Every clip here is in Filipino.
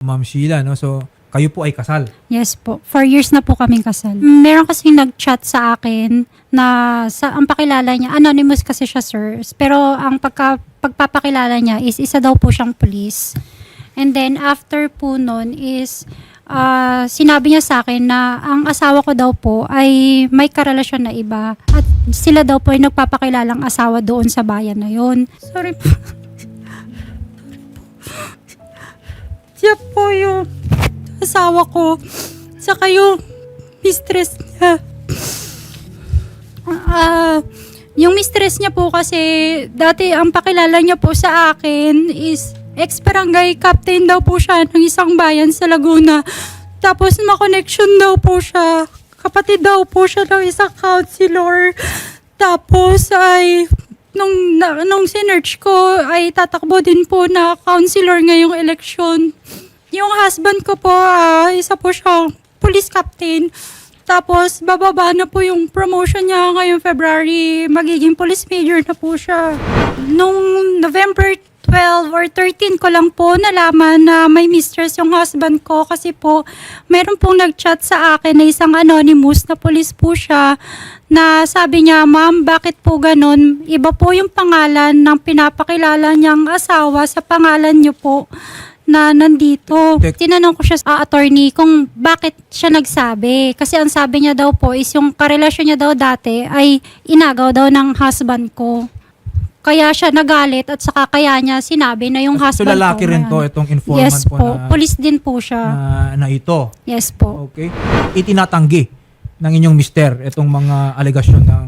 Ma'am Sheila, no? So, kayo po ay kasal. Yes po. Four years na po kaming kasal. Meron kasi nag-chat sa akin na sa, ang pakilala niya, anonymous kasi siya, sir. Pero ang pagka, pagpapakilala niya is isa daw po siyang police. And then after po nun is ah, sinabi niya sa akin na ang asawa ko daw po ay may karelasyon na iba. At sila daw po ay nagpapakilalang asawa doon sa bayan na yun. Sorry po. Siya po yung asawa ko. Saka yung mistress niya. Ah, yung mistress niya po kasi dati ang pakilala niya po sa akin is ex-barangay captain daw po siya ng isang bayan sa Laguna. Tapos ma-connection daw po siya. Kapatid daw po siya ng isang counselor. Tapos ay nung na, nung sinearch ko ay tatakbo din po na counselor ngayong eleksyon. Yung husband ko po, ah, isa po siyang police captain. Tapos, bababa na po yung promotion niya ngayong February. Magiging police major na po siya. Nung November 12 or 13 ko lang po nalaman na may mistress yung husband ko kasi po meron pong nag-chat sa akin na isang anonymous na police po siya na sabi niya, ma'am, bakit po ganun? Iba po yung pangalan ng pinapakilala niyang asawa sa pangalan niyo po na nandito. Tinanong ko siya sa attorney kung bakit siya nagsabi. Kasi ang sabi niya daw po is yung karelasyon niya daw dati ay inagaw daw ng husband ko. Kaya siya nagalit at saka kaya niya sinabi na yung So, husband lalaki ko. rin to, itong informant Yes po, po. na, Police din po siya. na, na ito. yes po. Okay? Itinatanggi ng inyong mister itong mga alegasyon ng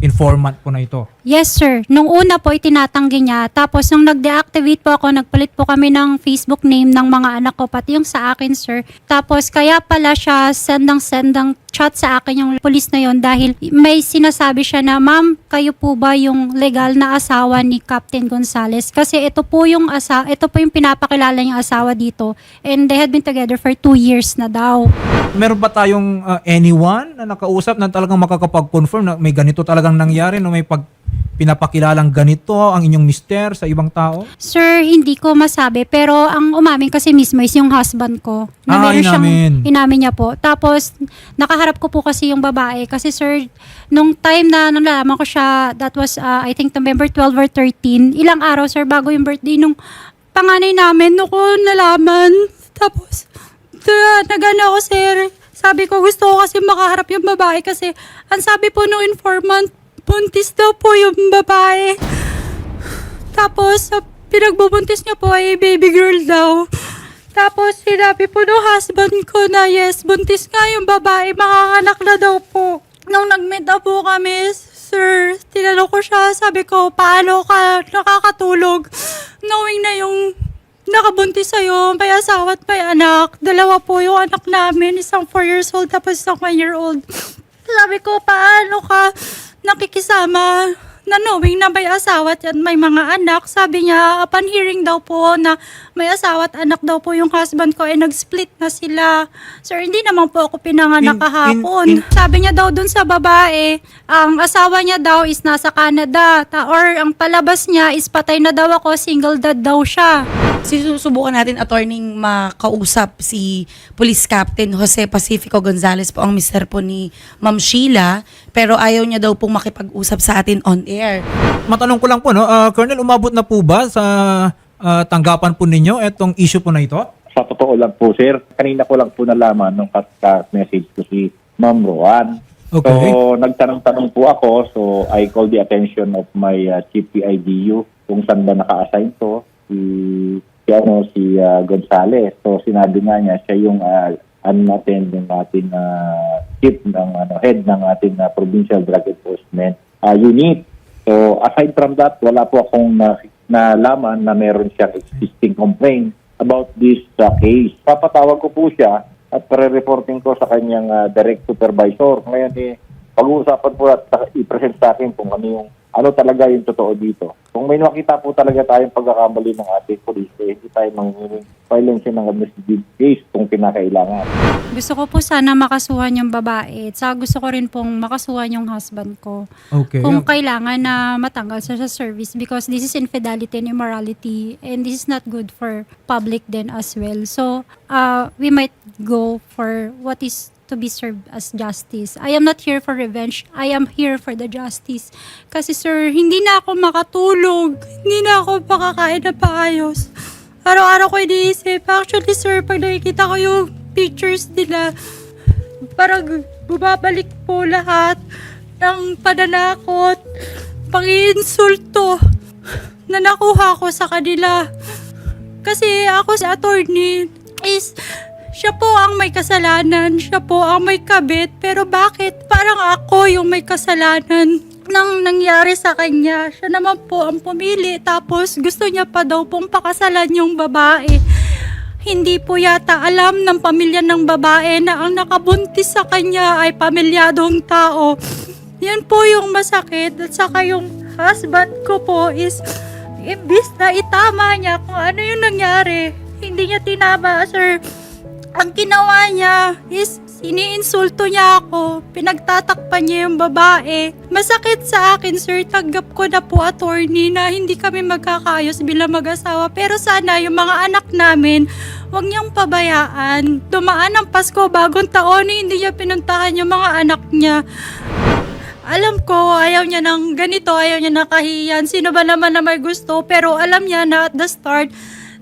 informant po na ito. Yes, sir. Nung una po, itinatanggi niya. Tapos, nung nag-deactivate po ako, nagpalit po kami ng Facebook name ng mga anak ko, pati yung sa akin, sir. Tapos, kaya pala siya sendang-sendang chat sa akin yung police na yon dahil may sinasabi siya na, Ma'am, kayo po ba yung legal na asawa ni Captain Gonzales? Kasi ito po yung asa ito po yung pinapakilala niyang asawa dito. And they had been together for two years na daw. Meron ba tayong uh, anyone na nakausap na talagang makakapag-confirm na may ganito talagang nangyari, no may pag pinapakilalang ganito ang inyong mister sa ibang tao? Sir, hindi ko masabi. Pero ang umamin kasi mismo is yung husband ko. Na Ah, meron siyang- inamin. inamin niya po. Tapos, nakaharap ko po kasi yung babae. Kasi sir, nung time na nung nalaman ko siya, that was, uh, I think, November 12 or 13. Ilang araw, sir, bago yung birthday nung panganay namin. Nung ko nalaman. Tapos, kaya nagana ako, sir. Sabi ko, gusto ko kasi makaharap yung babae kasi ang sabi po nung informant, buntis daw po yung babae. Tapos, sa pinagbubuntis niya po ay baby girl daw. Tapos, sinabi po ng husband ko na yes, buntis nga yung babae, makakanak na daw po. Nung nag-meet na po kami, sir, tinanong ko siya, sabi ko, paano ka nakakatulog? Knowing na yung nakabuntis sa'yo, may asawa at may anak. Dalawa po yung anak namin, isang 4 years old tapos isang 1 year old. Sabi ko, paano ka nakikisama na knowing na may asawa at may mga anak? Sabi niya, upon hearing daw po na may asawa at anak daw po yung husband ko, eh nag-split na sila. Sir, hindi naman po ako pinanganak In- kahapon. in- in- Sabi niya daw dun sa babae, ang asawa niya daw is nasa Canada. Ta- or ang palabas niya is patay na daw ako, single dad daw siya. Sinusubukan natin attorney makausap si Police Captain Jose Pacifico Gonzales po ang mister po ni Ma'am Sheila pero ayaw niya daw pong makipag-usap sa atin on air. Matanong ko lang po, no, ah, Colonel, umabot na po ba sa ah, tanggapan po ninyo itong issue po na ito? Sa totoo lang po, sir, kanina ko lang po nalaman nung kat message ko si Ma'am Rowan. Okay. So, nagtanong-tanong po ako. So, I called the attention of my uh, chief PIDU kung saan ba naka-assign to. Si, si, ano, si uh, Gonzales. So, sinabi nga niya, siya yung uh, ano natin, yung ating uh, chief ng ano, head ng ating uh, provincial drug enforcement uh, unit. So, aside from that, wala po akong na, nalaman na meron siyang existing complaint about this uh, case. Papatawag ko po siya at pre-reporting ko sa kanyang uh, direct supervisor. Ngayon eh, pag-uusapan po at i-present sa akin kung ano yung ano talaga yung totoo dito. Kung may makita po talaga tayong pagkakamali ng ating police, eh, hindi tayo manginginig violence ng administrative case kung kinakailangan. Gusto ko po sana makasuhan yung babae. At saka gusto ko rin pong makasuhan yung husband ko. Okay. Kung kailangan na matanggal siya sa service because this is infidelity and immorality and this is not good for public then as well. So, uh, we might go for what is to be served as justice. I am not here for revenge. I am here for the justice. Kasi sir, hindi na ako makatulog. Hindi na ako makakain na paayos. Araw-araw ko iniisip. Actually sir, pag nakikita ko yung pictures nila, parang bumabalik po lahat ng pananakot, pang-iinsulto na nakuha ko sa kanila. Kasi ako si attorney is siya po ang may kasalanan, siya po ang may kabit, pero bakit parang ako yung may kasalanan nang nangyari sa kanya? Siya naman po ang pumili, tapos gusto niya pa daw pong pakasalan yung babae. Hindi po yata alam ng pamilya ng babae na ang nakabuntis sa kanya ay pamilyadong tao. Yan po yung masakit at saka yung husband ko po is imbis na itama niya kung ano yung nangyari. Hindi niya tinama, sir. Ang ginawa niya is siniinsulto niya ako. Pinagtatakpan niya yung babae. Masakit sa akin, sir. Tanggap ko na po, attorney, na hindi kami magkakayos bilang mag-asawa. Pero sana yung mga anak namin, huwag niyang pabayaan. Dumaan ang Pasko, bagong taon, hindi niya pinuntahan yung mga anak niya. Alam ko, ayaw niya ng ganito, ayaw niya ng kahiyan. Sino ba naman na may gusto? Pero alam niya na at the start,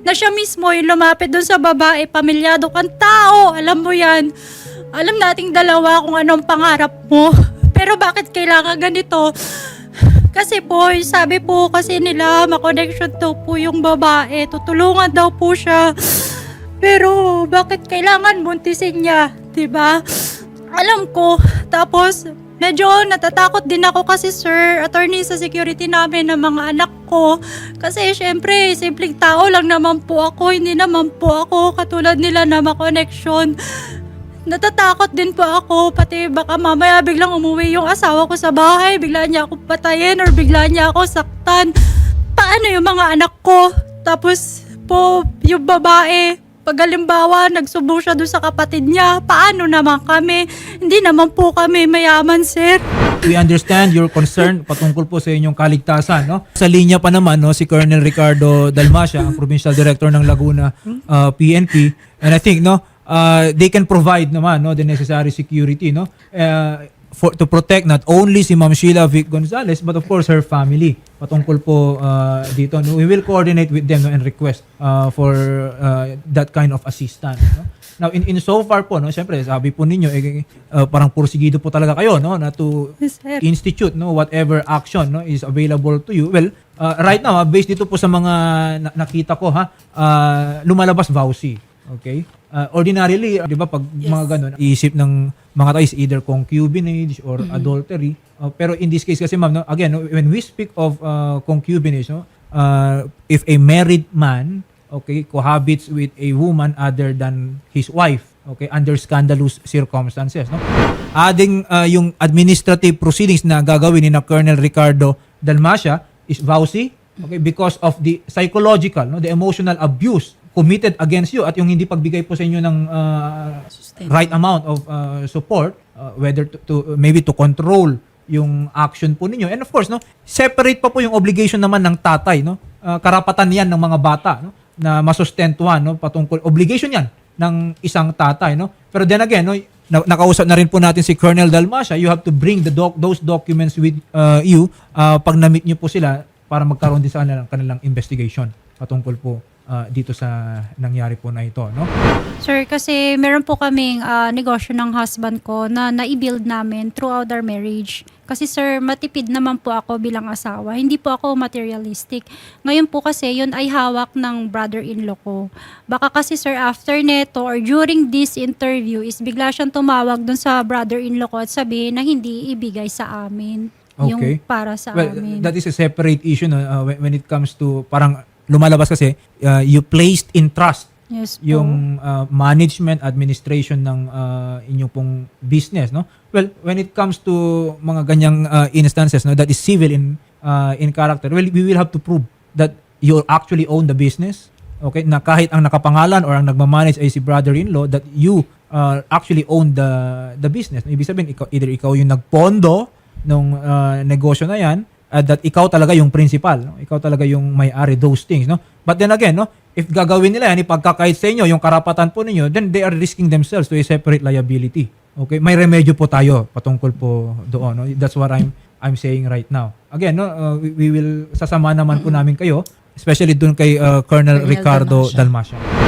na siya mismo yung lumapit doon sa babae, pamilyado kang tao, alam mo yan. Alam nating dalawa kung anong pangarap mo. Pero bakit kailangan ganito? Kasi po, sabi po kasi nila, makonnection daw po yung babae. Tutulungan daw po siya. Pero bakit kailangan buntisin niya? 'Di ba? Alam ko. Tapos, medyo natatakot din ako kasi sir, attorney sa security namin ng mga anak ko. Kasi syempre, simpleng tao lang naman po ako. Hindi naman po ako katulad nila na makonnection. Natatakot din po ako, pati baka mamaya biglang umuwi yung asawa ko sa bahay, bigla niya ako patayin or bigla niya ako saktan. Paano yung mga anak ko? Tapos po, yung babae, pag halimbawa, nagsubo siya doon sa kapatid niya, paano naman kami? Hindi naman po kami mayaman, sir. We understand your concern patungkol po sa inyong kaligtasan, no? Sa linya pa naman, no, si Colonel Ricardo Dalmacia, ang Provincial Director ng Laguna uh, PNP. And I think, no, uh, they can provide naman, no, the necessary security, no? Uh, for to protect not only si Ma'am Sheila Vic Gonzalez but of course her family. Patungkol po uh, dito no? We will coordinate with them no, and request uh, for uh, that kind of assistance no? Now in in so far po no syempre sabi po ninyo eh, uh, parang pursigido po talaga kayo no na to Yes, sir. institute no whatever action no is available to you. Well uh, right now ah, based dito po sa mga na- nakita ko ha uh, lumalabas vowsy okay? Uh, ordinarily 'di ba pag mga ganun isip ng mga tao is either concubinage or adultery. Uh, pero in this case kasi ma'am no again when we speak of uh, concubinage no uh, if a married man okay cohabits with a woman other than his wife okay under scandalous circumstances no. Adding uh, yung administrative proceedings na gagawin ni na Colonel Ricardo Dalmacia is vowsy okay because of the psychological no the emotional abuse committed against you at yung hindi pagbigay po sa inyo ng uh, right amount of uh, support uh, whether to, to maybe to control yung action po ninyo. And of course no separate pa po yung obligation naman ng tatay no? Uh, karapatan yan ng mga bata no? Na masustentuhan no? Patungkol obligation yan ng isang tatay no? Pero then again no na, nakausap na rin po natin si Colonel Dalmacia you have to bring the doc, those documents with uh, you uh, pag na-meet niyo po sila para magkaroon din sa kanilang, kanilang investigation patungkol po uh, dito sa nangyari po na ito no Sir, kasi meron po kaming ah, negosyo ng husband ko na nai-build namin throughout our marriage. Kasi sir, matipid naman po ako bilang asawa. Hindi po ako materialistic. Ngayon po kasi, yun ay hawak ng brother-in-law ko. Baka kasi sir, after neto or during this interview is bigla siyang tumawag dun sa brother-in-law ko at sabihin na hindi ibigay sa amin. Yung Okay. para sa well amin. that is a separate issue no uh, when, when it comes to parang lumalabas kasi uh, you placed in trust yes po. yung uh, management administration ng uh, inyong pong business no well when it comes to mga ganyang uh, instances no that is civil in uh, in character, well, we will have to prove that you actually own the business. Okay, na kahit ang nakapangalan or ang nagmamanage ay si brother-in-law, that you uh, actually own the the business. Ibig sabihin, ikaw, either ikaw yung nagpondo ng uh, negosyo na yan, at that ikaw talaga yung principal. No? Ikaw talaga yung may-ari those things. No? But then again, no, if gagawin nila yan, ipagkakait sa inyo, yung karapatan po ninyo, then they are risking themselves to a separate liability. Okay? May remedyo po tayo patungkol po doon. No? That's what I'm I'm saying right now. Again, no, uh, we, we will sasama naman po namin kayo, especially doon kay uh, Colonel Colonel Ricardo Dalmacia. Dalmacia.